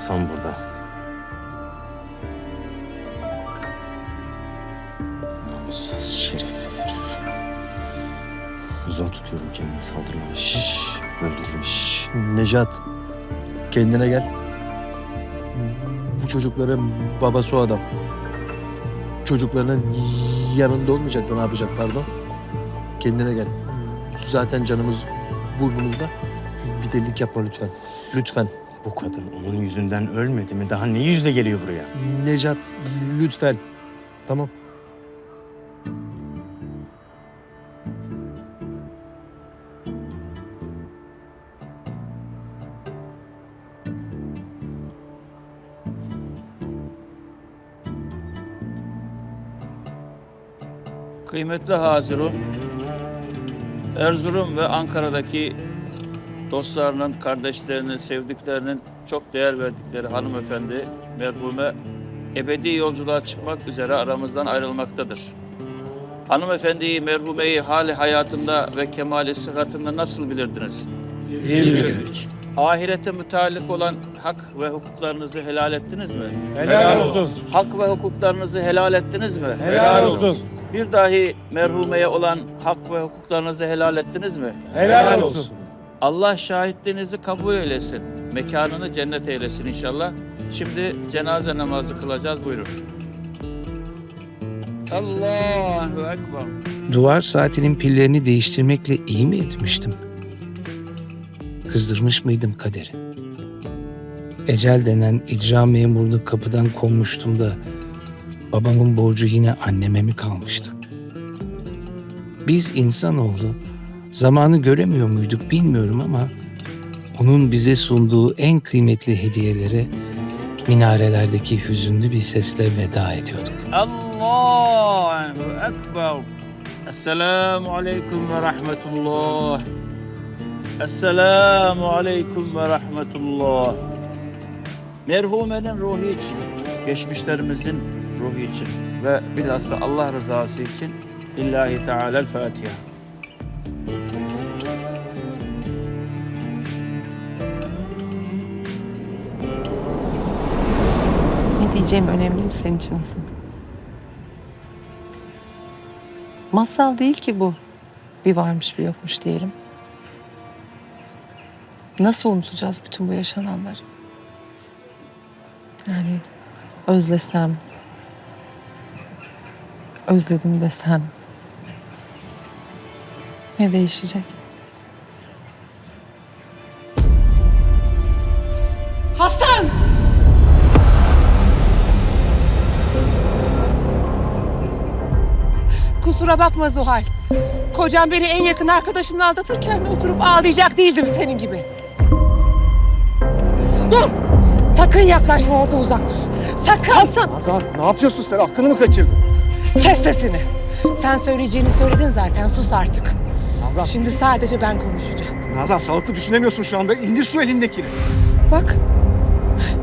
Hasan burada. Namussuz şerefsiz herif. Zor tutuyorum kendimi saldırmaya. Şşş. Öldürürüm. Şş, Necat. Kendine gel. Bu çocukların babası o adam. Çocuklarının yanında olmayacak da ne yapacak pardon? Kendine gel. Zaten canımız burnumuzda. Bir delilik yapma lütfen. Lütfen. Bu kadın onun yüzünden ölmedi mi? Daha ne yüzle geliyor buraya? Necat lütfen. Tamam. Kıymetli Hazirun, Erzurum ve Ankara'daki dostlarının, kardeşlerinin, sevdiklerinin çok değer verdikleri hanımefendi merhume ebedi yolculuğa çıkmak üzere aramızdan ayrılmaktadır. Hanımefendiyi, merhumeyi hali hayatında ve kemali sıhhatinde nasıl bilirdiniz? İyi bilirdik. Ahirete müteallik olan hak ve hukuklarınızı helal ettiniz mi? Helal olsun. Hak ve hukuklarınızı helal ettiniz mi? Helal olsun. Bir dahi merhumeye olan hak ve hukuklarınızı helal ettiniz mi? Helal olsun. Allah şahitliğinizi kabul eylesin. Mekanını cennet eylesin inşallah. Şimdi cenaze namazı kılacağız. Buyurun. Allahu Ekber. Duvar saatinin pillerini değiştirmekle iyi mi etmiştim? Kızdırmış mıydım kaderi? Ecel denen icra memurluğu kapıdan konmuştum da babamın borcu yine anneme mi kalmıştı? Biz insanoğlu zamanı göremiyor muyduk bilmiyorum ama onun bize sunduğu en kıymetli hediyelere minarelerdeki hüzünlü bir sesle veda ediyorduk. Allahu Ekber. Esselamu Aleyküm ve Rahmetullah. Esselamu Aleyküm ve Rahmetullah. Merhumenin ruhu için, geçmişlerimizin ruhu için ve bilhassa Allah rızası için Lillahi Teala'l Fatiha. Ne diyeceğim önemli mi senin için Hasan? Masal değil ki bu. Bir varmış bir yokmuş diyelim. Nasıl unutacağız bütün bu yaşananları? Yani özlesem, özledim desem ne değişecek? Hasan! Kusura bakma Zuhal. Kocam beni en yakın arkadaşımla aldatırken oturup ağlayacak değildim senin gibi. Dur! Sakın yaklaşma orada uzak dur. Sakın! Hasan! Nazan ne yapıyorsun sen? Aklını mı kaçırdın? Kes sesini. Sen söyleyeceğini söyledin zaten sus artık. Nazan, Şimdi sadece ben konuşacağım. Nazan sağlıklı düşünemiyorsun şu anda. İndir şu elindekini. Bak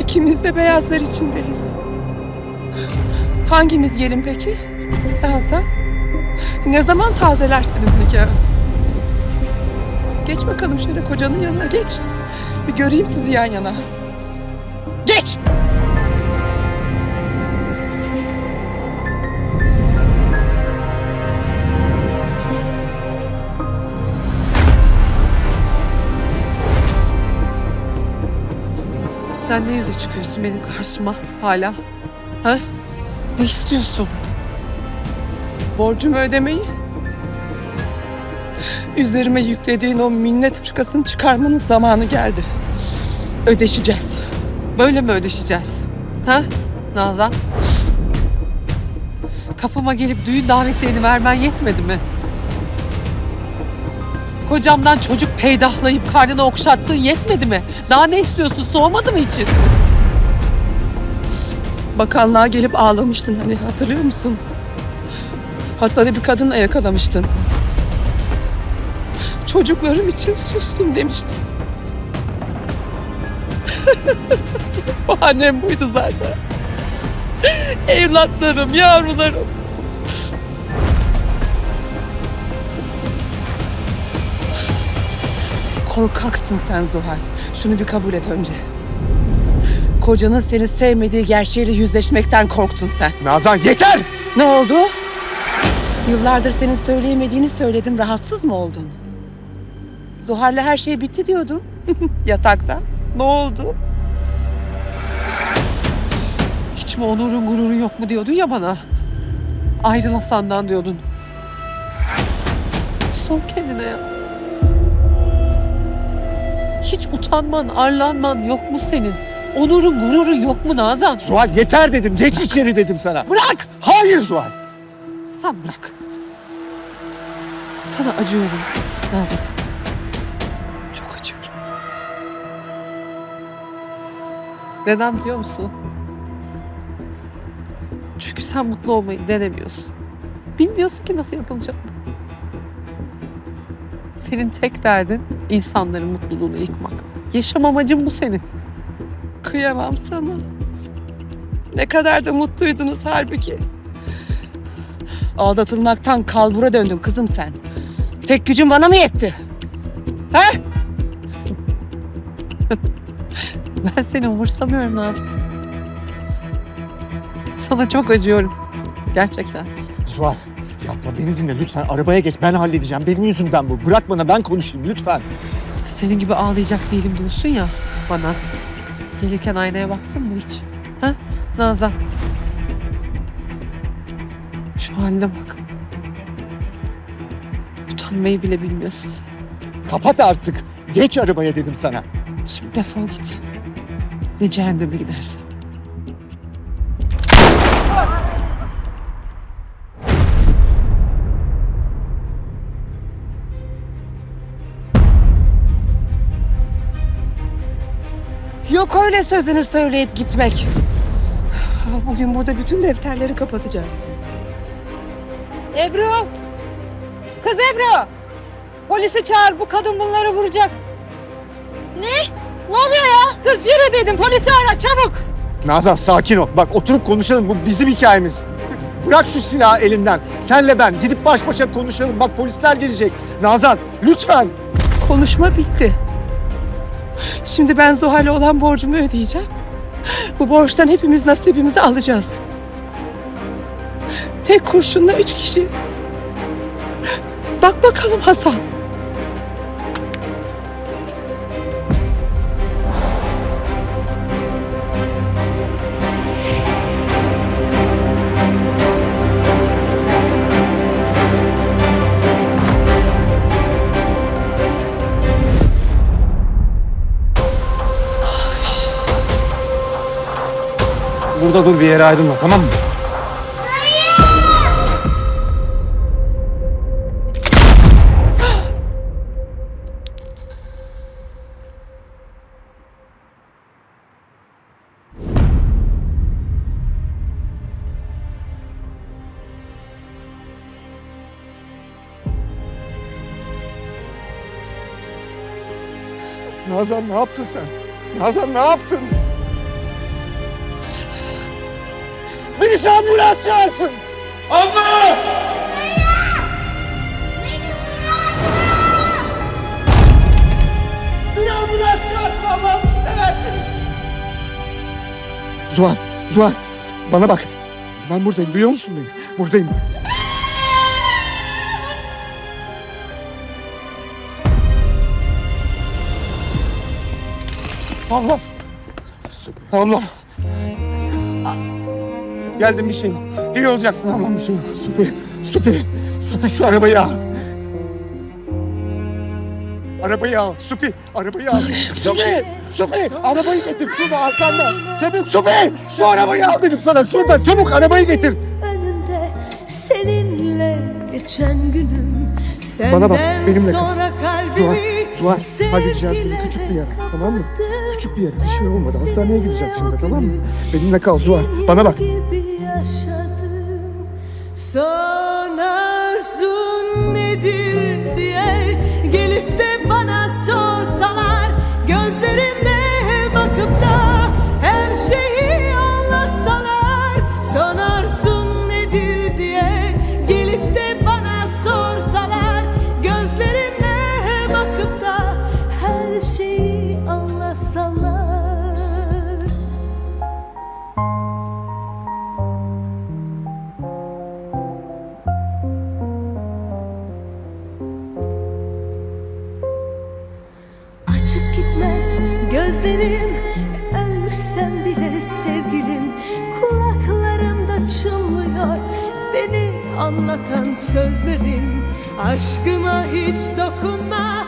ikimiz de beyazlar içindeyiz. Hangimiz gelin peki? Hasan? Ne zaman tazelersiniz nikahı? Geç bakalım şöyle kocanın yanına geç. Bir göreyim sizi yan yana. Geç! Sen ne yüze çıkıyorsun benim karşıma hala? Ha? Ne istiyorsun? Borcumu ödemeyi. Üzerime yüklediğin o minnet hırkasını çıkarmanın zamanı geldi. Ödeşeceğiz. Böyle mi ödeşeceğiz? Ha? Nazan? Kapıma gelip düğün davetiyeni vermen yetmedi mi? Kocamdan çocuk peydahlayıp karnına okşattığın yetmedi mi? Daha ne istiyorsun? Soğumadı mı için? Bakanlığa gelip ağlamıştın hani hatırlıyor musun? Hastanı bir kadınla yakalamıştın. Çocuklarım için sustum demiştin. Bahanem buydu zaten. Evlatlarım, yavrularım. Korkaksın sen Zuhal. Şunu bir kabul et önce. Kocanın seni sevmediği gerçeğiyle yüzleşmekten korktun sen. Nazan yeter! Ne oldu? Yıllardır senin söyleyemediğini söyledim. Rahatsız mı oldun? Zuhal'le her şey bitti diyordun. Yatakta. Ne oldu? Hiç mi onurun gururun yok mu diyordun ya bana. Ayrıl Hasan'dan diyordun. Sor kendine ya. Hiç utanman, arlanman yok mu senin? Onurun, gururun yok mu Nazan? Zuhal yeter dedim. Geç içeri dedim sana. Bırak! Hayır Zuhal. Sen bırak. Sana acıyorum Nazan. Çok acıyorum. Neden biliyor musun? Çünkü sen mutlu olmayı denemiyorsun. Bilmiyorsun ki nasıl yapılacak. Senin tek derdin insanların mutluluğunu yıkmak. Yaşam amacın bu senin. Kıyamam sana. Ne kadar da mutluydunuz halbuki. Aldatılmaktan kalbura döndün kızım sen. Tek gücün bana mı yetti? He? Ben seni umursamıyorum Nazan. Sana çok acıyorum. Gerçekten. Zuhal yapma beni dinle lütfen. Arabaya geç ben halledeceğim. Benim yüzümden bu. Bırak bana ben konuşayım lütfen. Senin gibi ağlayacak değilim diyorsun ya bana. Gelirken aynaya baktın mı hiç? Ha? Nazan. Şu haline bak. Utanmayı bile bilmiyorsun sen. Kapat artık. Geç arabaya dedim sana. Şimdi defol git. Ne cehenneme gidersen. Yok öyle sözünü söyleyip gitmek. Bugün burada bütün defterleri kapatacağız. Ebru! Kız Ebru! Polisi çağır bu kadın bunları vuracak. Ne? Ne oluyor ya? Kız yürü dedim polisi ara çabuk. Nazan sakin ol. Bak oturup konuşalım. Bu bizim hikayemiz. Bırak şu silahı elinden. Senle ben gidip baş başa konuşalım. Bak polisler gelecek. Nazan lütfen. Konuşma bitti. Şimdi ben Zuhal'e olan borcumu ödeyeceğim. Bu borçtan hepimiz nasibimizi alacağız. Tek kurşunla üç kişi. Bak bakalım Hasan. Burada dur bir yere ayrılma tamam mı? Nazan ne yaptın sen? Nazan ne yaptın? Birisi ambulans çağırsın. Allah! Bir ambulans çağırsın Allah'ını seversiniz. Zuhal, Zuhal bana bak. Ben buradayım duyuyor musun beni? Buradayım. Allah! Allah! Geldim bir şey yok. İyi olacaksın Allah'ım bir şey yok. Supi, Supi, Supi şu arabayı al. Arabayı al, Supi, arabayı al. Supi, Supi, arabayı getir şurada arkanda. Çabuk Supi, şu arabayı al dedim sana şurada. Çabuk arabayı getir. önümde seninle geçen günüm senden Bana bak, benimle kal. Zuhal, Zuhal, halledeceğiz bunu. Küçük bir yer, tamam mı? Küçük bir yer, bir şey olmadı. Hastaneye gideceğim şimdi, tamam mı? Benimle kal Zuhal, bana bak. Gibi yaşadım. Son gözlerim Ölsem bile sevgilim Kulaklarımda çınlıyor Beni anlatan sözlerim. Aşkıma hiç dokunma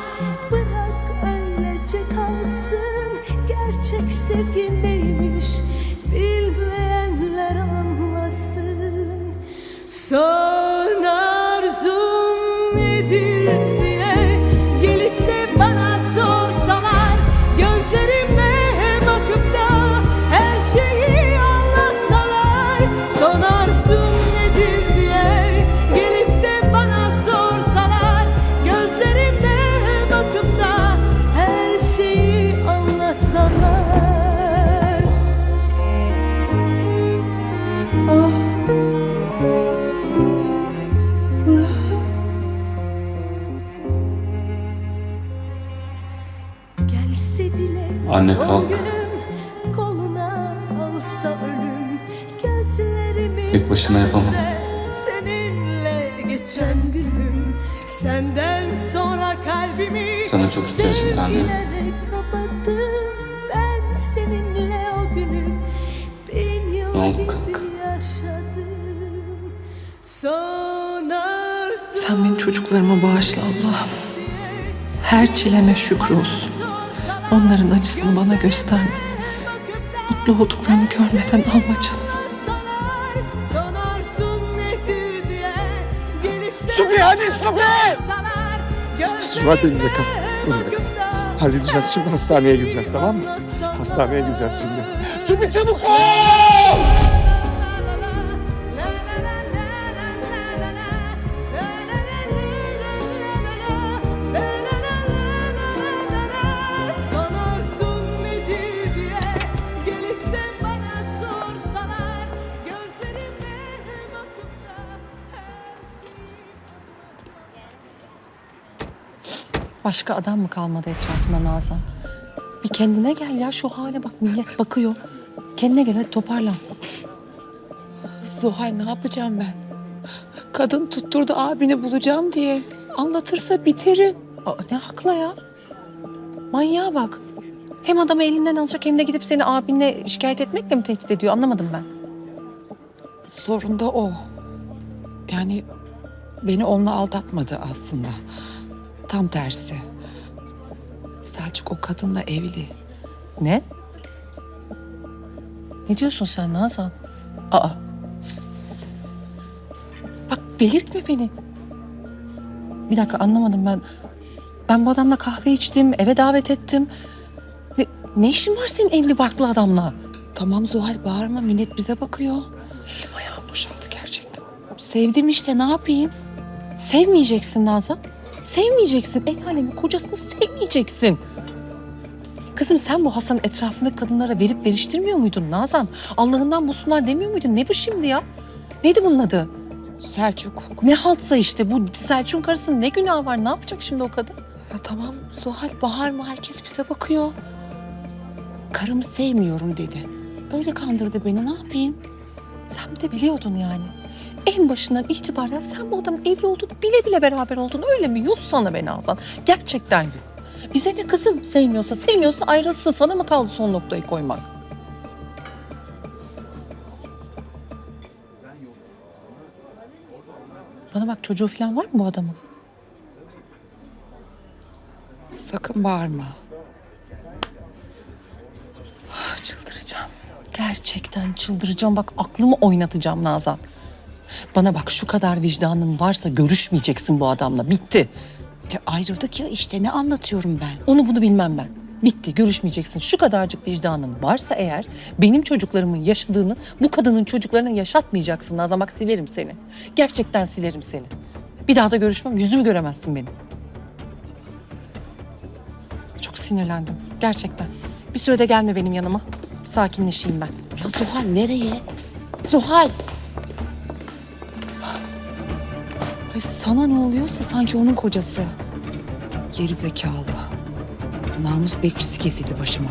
Anne, kalk. Tek başına yapamam. senden sonra kalbimi Sana çok ihtiyacım var anne. ben seninle o günü bin yıl Ne oldu, arzum Sen beni çocuklarıma bağışla Allah'ım. Her çileme şükür olsun. Onların acısını bana gösterme. Mutlu olduklarını görmeden alma canım. Supi hadi Supi! Suat benimle kal. Benimle kal. Halledeceğiz şimdi hastaneye gideceğiz tamam mı? Hastaneye gideceğiz şimdi. Supi çabuk ol! Başka adam mı kalmadı etrafında Nazan? Bir kendine gel ya şu hale bak millet bakıyor. Kendine gel hadi toparlan. Zuhal ne yapacağım ben? Kadın tutturdu abini bulacağım diye. Anlatırsa biterim. Aa, ne hakla ya? Manyağa bak. Hem adamı elinden alacak hem de gidip seni abinle şikayet etmekle mi tehdit ediyor anlamadım ben. Sorun da o. Yani beni onunla aldatmadı aslında. Tam tersi. Selçuk o kadınla evli. Ne? Ne diyorsun sen Nazan? Aa. Bak delirtme beni. Bir dakika anlamadım ben. Ben bu adamla kahve içtim, eve davet ettim. Ne, ne işin var senin evli barklı adamla? Tamam Zuhal bağırma millet bize bakıyor. Elim ayağım boşaldı gerçekten. Sevdim işte ne yapayım? Sevmeyeceksin Nazan. Sevmeyeceksin. El alemin kocasını sevmeyeceksin. Kızım sen bu Hasan'ın etrafındaki kadınlara verip veriştirmiyor muydun Nazan? Allah'ından bulsunlar demiyor muydun? Ne bu şimdi ya? Neydi bunun adı? Selçuk. Ne haltsa işte bu Selçuk'un karısının ne günahı var? Ne yapacak şimdi o kadın? Ya tamam Zuhal bağırma herkes bize bakıyor. Karımı sevmiyorum dedi. Öyle kandırdı beni ne yapayım? Sen de biliyordun yani. En başından itibaren sen bu adamın evli olduğunu bile bile beraber olduğunu öyle mi? Yuh sana be Nazan. Gerçekten yuh. Bize ne kızım sevmiyorsa sevmiyorsa ayrılsın. Sana mı kaldı son noktayı koymak? Bana bak çocuğu falan var mı bu adamın? Sakın bağırma. Ah, Çıldıracağım. Gerçekten çıldıracağım. Bak aklımı oynatacağım Nazan. Bana bak şu kadar vicdanın varsa görüşmeyeceksin bu adamla. Bitti. Ya ayrıldık ya işte ne anlatıyorum ben? Onu bunu bilmem ben. Bitti, görüşmeyeceksin. Şu kadarcık vicdanın varsa eğer benim çocuklarımın yaşadığını bu kadının çocuklarına yaşatmayacaksın Nazan. Bak silerim seni. Gerçekten silerim seni. Bir daha da görüşmem, yüzümü göremezsin benim. Çok sinirlendim, gerçekten. Bir sürede gelme benim yanıma. Sakinleşeyim ben. Ya Zuhal nereye? Zuhal! Sana ne oluyorsa sanki onun kocası. Geri zekalı. Namus bekçisi kesildi başıma.